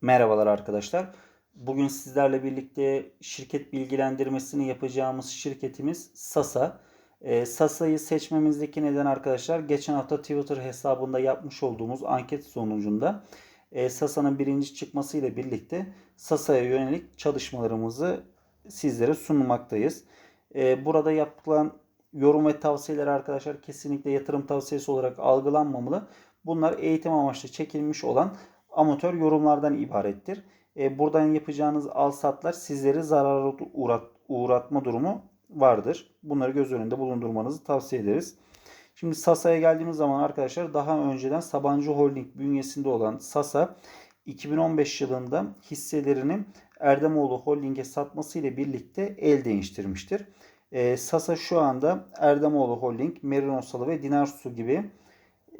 Merhabalar arkadaşlar. Bugün sizlerle birlikte şirket bilgilendirmesini yapacağımız şirketimiz Sasa. Ee, Sasa'yı seçmemizdeki neden arkadaşlar geçen hafta Twitter hesabında yapmış olduğumuz anket sonucunda e, Sasa'nın birinci çıkmasıyla birlikte Sasa'ya yönelik çalışmalarımızı sizlere sunmaktayız. Ee, burada yapılan yorum ve tavsiyeler arkadaşlar kesinlikle yatırım tavsiyesi olarak algılanmamalı. Bunlar eğitim amaçlı çekilmiş olan amatör yorumlardan ibarettir. E, buradan yapacağınız al satlar sizleri zarara uğrat, uğratma durumu vardır. Bunları göz önünde bulundurmanızı tavsiye ederiz. Şimdi Sasa'ya geldiğimiz zaman arkadaşlar daha önceden Sabancı Holding bünyesinde olan Sasa 2015 yılında hisselerini Erdemoğlu Holding'e satması ile birlikte el değiştirmiştir. E, Sasa şu anda Erdemoğlu Holding, Merinosalı ve Dinarsu gibi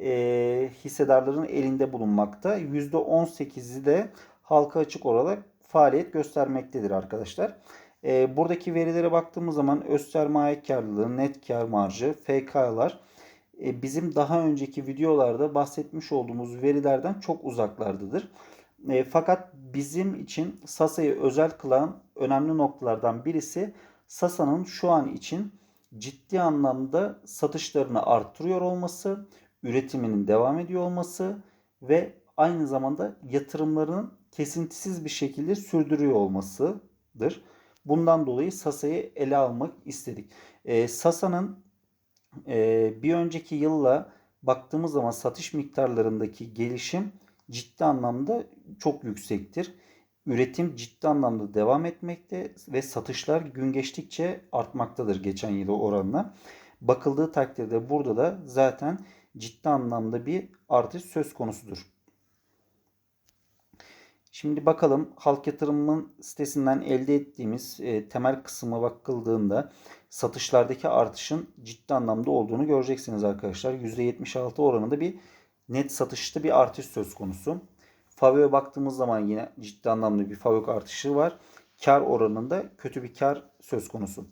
e, hissedarların elinde bulunmakta. %18'i de halka açık olarak faaliyet göstermektedir arkadaşlar. E, buradaki verilere baktığımız zaman öz sermaye karlılığı, net kar marjı, FK'lar e, bizim daha önceki videolarda bahsetmiş olduğumuz verilerden çok uzaklardadır. E, fakat bizim için Sasa'yı özel kılan önemli noktalardan birisi Sasa'nın şu an için ciddi anlamda satışlarını arttırıyor olması, üretiminin devam ediyor olması ve aynı zamanda yatırımlarının kesintisiz bir şekilde sürdürüyor olmasıdır. Bundan dolayı Sasa'yı ele almak istedik. E, Sasa'nın e, bir önceki yılla baktığımız zaman satış miktarlarındaki gelişim ciddi anlamda çok yüksektir. Üretim ciddi anlamda devam etmekte ve satışlar gün geçtikçe artmaktadır geçen yıla oranla. Bakıldığı takdirde burada da zaten ciddi anlamda bir artış söz konusudur. Şimdi bakalım halk yatırımının sitesinden elde ettiğimiz e, temel kısmı bakıldığında satışlardaki artışın ciddi anlamda olduğunu göreceksiniz arkadaşlar. %76 oranında bir net satışta bir artış söz konusu. Favio'ya baktığımız zaman yine ciddi anlamda bir Favio artışı var. Kar oranında kötü bir kar söz konusu.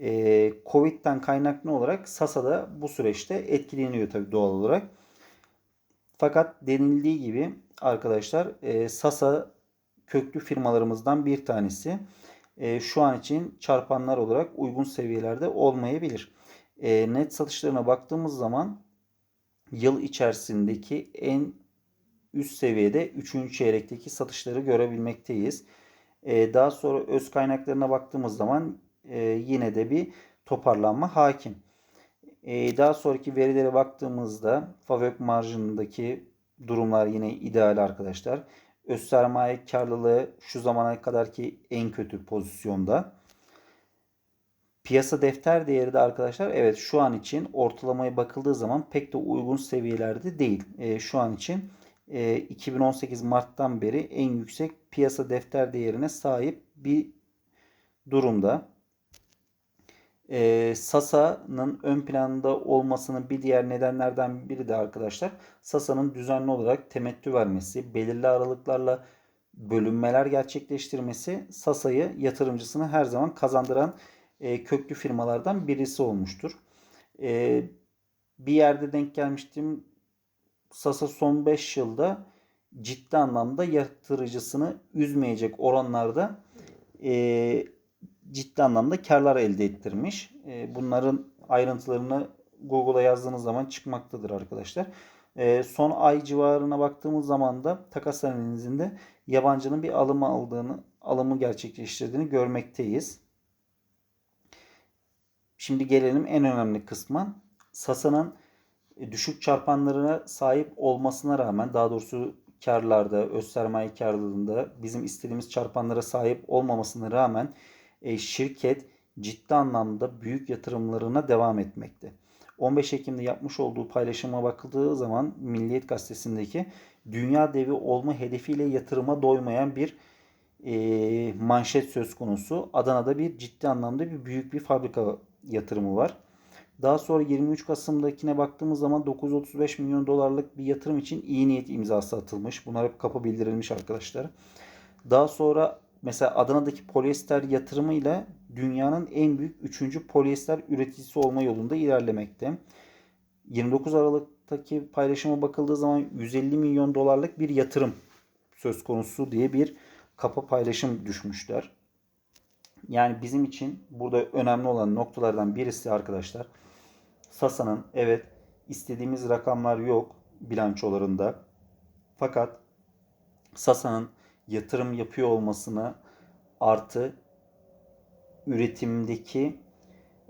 Ee, Covid'den kaynaklı olarak Sasa da bu süreçte etkileniyor tabii doğal olarak. Fakat denildiği gibi arkadaşlar e, Sasa köklü firmalarımızdan bir tanesi. E, şu an için çarpanlar olarak uygun seviyelerde olmayabilir. E, net satışlarına baktığımız zaman yıl içerisindeki en üst seviyede 3. çeyrekteki satışları görebilmekteyiz. Daha sonra öz kaynaklarına baktığımız zaman yine de bir toparlanma hakim. Daha sonraki verilere baktığımızda Favök marjındaki durumlar yine ideal arkadaşlar. Öz sermaye karlılığı şu zamana kadarki en kötü pozisyonda. Piyasa defter değeri de arkadaşlar evet şu an için ortalamaya bakıldığı zaman pek de uygun seviyelerde değil. E, şu an için e, 2018 Mart'tan beri en yüksek piyasa defter değerine sahip bir durumda e, Sasa'nın ön planda olmasının bir diğer nedenlerden biri de arkadaşlar Sasa'nın düzenli olarak temettü vermesi, belirli aralıklarla bölünmeler gerçekleştirmesi Sasa'yı yatırımcısını her zaman kazandıran e, köklü firmalardan birisi olmuştur. E, bir yerde denk gelmiştim. Sasa son 5 yılda ciddi anlamda yatırıcısını üzmeyecek oranlarda e, ciddi anlamda karlar elde ettirmiş. E, bunların ayrıntılarını Google'a yazdığınız zaman çıkmaktadır arkadaşlar. E, son ay civarına baktığımız zaman da takas analizinde yabancının bir alımı aldığını, alımı gerçekleştirdiğini görmekteyiz. Şimdi gelelim en önemli kısma. Sasa'nın düşük çarpanlarına sahip olmasına rağmen daha doğrusu karlarda, öz sermaye karlılığında bizim istediğimiz çarpanlara sahip olmamasına rağmen e, şirket ciddi anlamda büyük yatırımlarına devam etmekte. 15 Ekim'de yapmış olduğu paylaşıma bakıldığı zaman Milliyet Gazetesi'ndeki dünya devi olma hedefiyle yatırıma doymayan bir e, manşet söz konusu. Adana'da bir ciddi anlamda bir büyük bir fabrika yatırımı var. Daha sonra 23 Kasım'dakine baktığımız zaman 935 milyon dolarlık bir yatırım için iyi niyet imzası atılmış. Bunlar hep kapı bildirilmiş arkadaşlar. Daha sonra mesela Adana'daki polyester yatırımıyla dünyanın en büyük 3. polyester üreticisi olma yolunda ilerlemekte. 29 Aralık'taki paylaşıma bakıldığı zaman 150 milyon dolarlık bir yatırım söz konusu diye bir kapa paylaşım düşmüşler. Yani bizim için burada önemli olan noktalardan birisi arkadaşlar Sasa'nın evet istediğimiz rakamlar yok bilançolarında. Fakat Sasa'nın yatırım yapıyor olmasını artı üretimdeki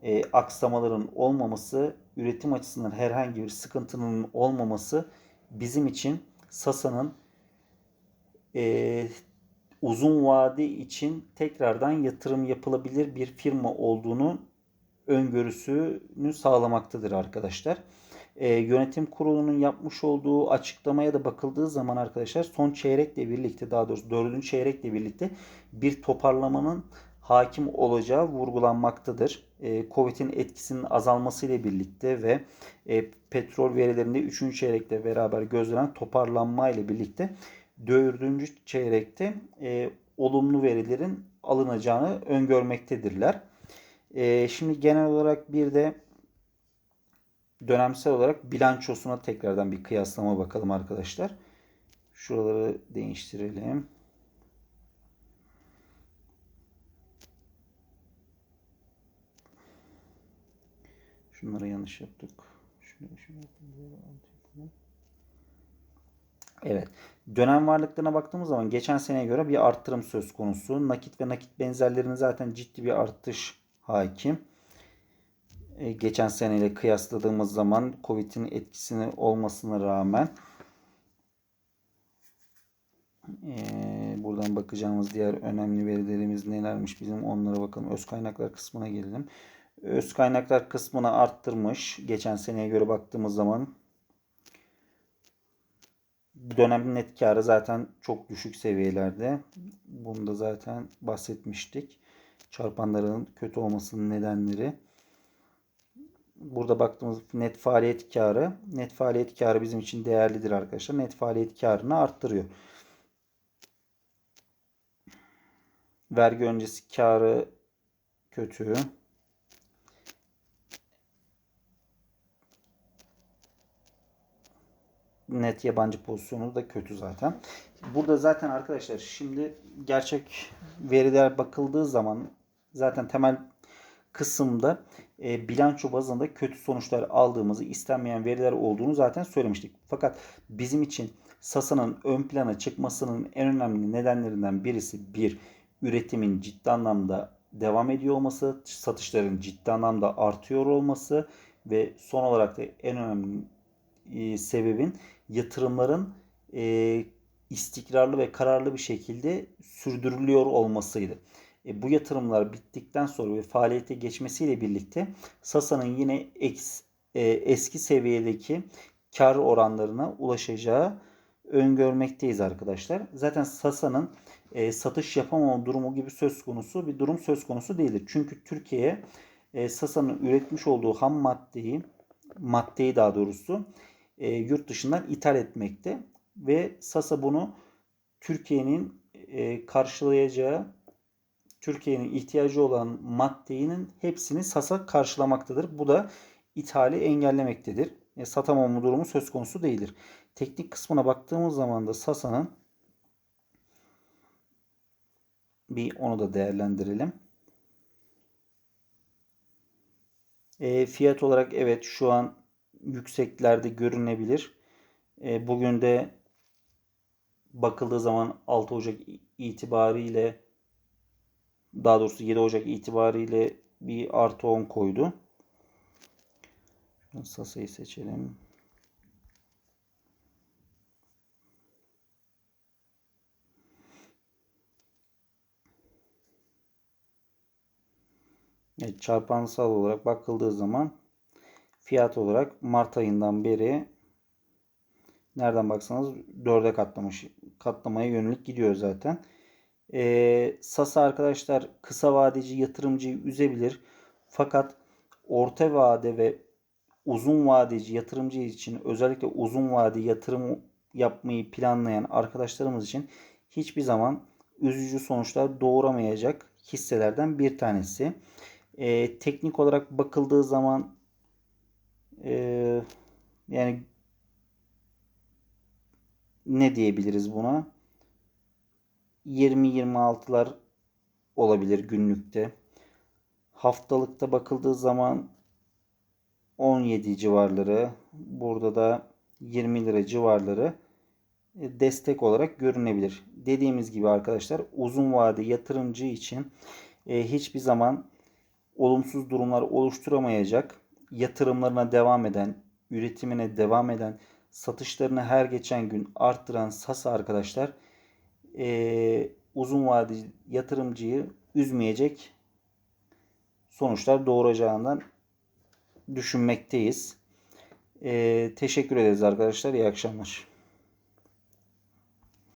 e, aksamaların olmaması, üretim açısından herhangi bir sıkıntının olmaması bizim için Sasa'nın e, uzun vade için tekrardan yatırım yapılabilir bir firma olduğunu öngörüsünü sağlamaktadır arkadaşlar. E, yönetim kurulunun yapmış olduğu açıklamaya da bakıldığı zaman arkadaşlar son çeyrekle birlikte daha doğrusu dördüncü çeyrekle birlikte bir toparlamanın hakim olacağı vurgulanmaktadır. E, Covid'in etkisinin azalması ile birlikte ve e, petrol verilerinde 3. çeyrekte beraber gözlenen toparlanma ile birlikte 4. çeyrekte e, olumlu verilerin alınacağını öngörmektedirler. E, şimdi genel olarak bir de dönemsel olarak bilançosuna tekrardan bir kıyaslama bakalım arkadaşlar. Şuraları değiştirelim. Şunları yanlış yaptık. Evet. Dönem varlıklarına baktığımız zaman geçen seneye göre bir arttırım söz konusu. Nakit ve nakit benzerlerinin zaten ciddi bir artış hakim. Ee, geçen seneyle kıyasladığımız zaman Covid'in etkisini olmasına rağmen ee, buradan bakacağımız diğer önemli verilerimiz nelermiş bizim onlara bakalım. Öz kaynaklar kısmına gelelim öz kaynaklar kısmını arttırmış. Geçen seneye göre baktığımız zaman bu dönemin net karı zaten çok düşük seviyelerde. Bunu da zaten bahsetmiştik. Çarpanların kötü olmasının nedenleri. Burada baktığımız net faaliyet karı. Net faaliyet karı bizim için değerlidir arkadaşlar. Net faaliyet karını arttırıyor. Vergi öncesi karı kötü. net yabancı pozisyonu da kötü zaten. Burada zaten arkadaşlar şimdi gerçek veriler bakıldığı zaman zaten temel kısımda e, bilanço bazında kötü sonuçlar aldığımızı, istenmeyen veriler olduğunu zaten söylemiştik. Fakat bizim için Sasa'nın ön plana çıkmasının en önemli nedenlerinden birisi bir üretimin ciddi anlamda devam ediyor olması, satışların ciddi anlamda artıyor olması ve son olarak da en önemli e, sebebin yatırımların e, istikrarlı ve kararlı bir şekilde sürdürülüyor olmasıydı. E, bu yatırımlar bittikten sonra ve faaliyete geçmesiyle birlikte Sasa'nın yine eks, e, eski seviyedeki kar oranlarına ulaşacağı öngörmekteyiz arkadaşlar. Zaten Sasa'nın e, satış yapamama durumu gibi söz konusu bir durum söz konusu değildir. Çünkü Türkiye'ye e, Sasa'nın üretmiş olduğu ham maddeyi maddeyi daha doğrusu e, yurt dışından ithal etmekte ve Sasa bunu Türkiye'nin e, karşılayacağı Türkiye'nin ihtiyacı olan maddenin hepsini Sasa karşılamaktadır. Bu da ithali engellemektedir. E, satamama durumu söz konusu değildir. Teknik kısmına baktığımız zaman da Sasa'nın bir onu da değerlendirelim. E, fiyat olarak evet şu an yükseklerde görünebilir. E, bugün de bakıldığı zaman 6 Ocak itibariyle daha doğrusu 7 Ocak itibariyle bir artı 10 koydu. Sasa'yı seçelim. Evet, çarpansal olarak bakıldığı zaman fiyat olarak Mart ayından beri nereden baksanız 4'e katlamış. Katlamaya yönelik gidiyor zaten. Ee, Sasa arkadaşlar kısa vadeci yatırımcıyı üzebilir. Fakat orta vade ve uzun vadeci yatırımcı için özellikle uzun vade yatırım yapmayı planlayan arkadaşlarımız için hiçbir zaman üzücü sonuçlar doğuramayacak hisselerden bir tanesi. Ee, teknik olarak bakıldığı zaman e, yani ne diyebiliriz buna? 20-26'lar olabilir günlükte. Haftalıkta bakıldığı zaman 17 civarları, burada da 20 lira civarları e, destek olarak görünebilir. Dediğimiz gibi arkadaşlar uzun vade yatırımcı için e, hiçbir zaman olumsuz durumlar oluşturamayacak, yatırımlarına devam eden, üretimine devam eden, satışlarını her geçen gün arttıran Sasa arkadaşlar e, uzun vadeli yatırımcıyı üzmeyecek sonuçlar doğuracağından düşünmekteyiz. E, teşekkür ederiz arkadaşlar. İyi akşamlar.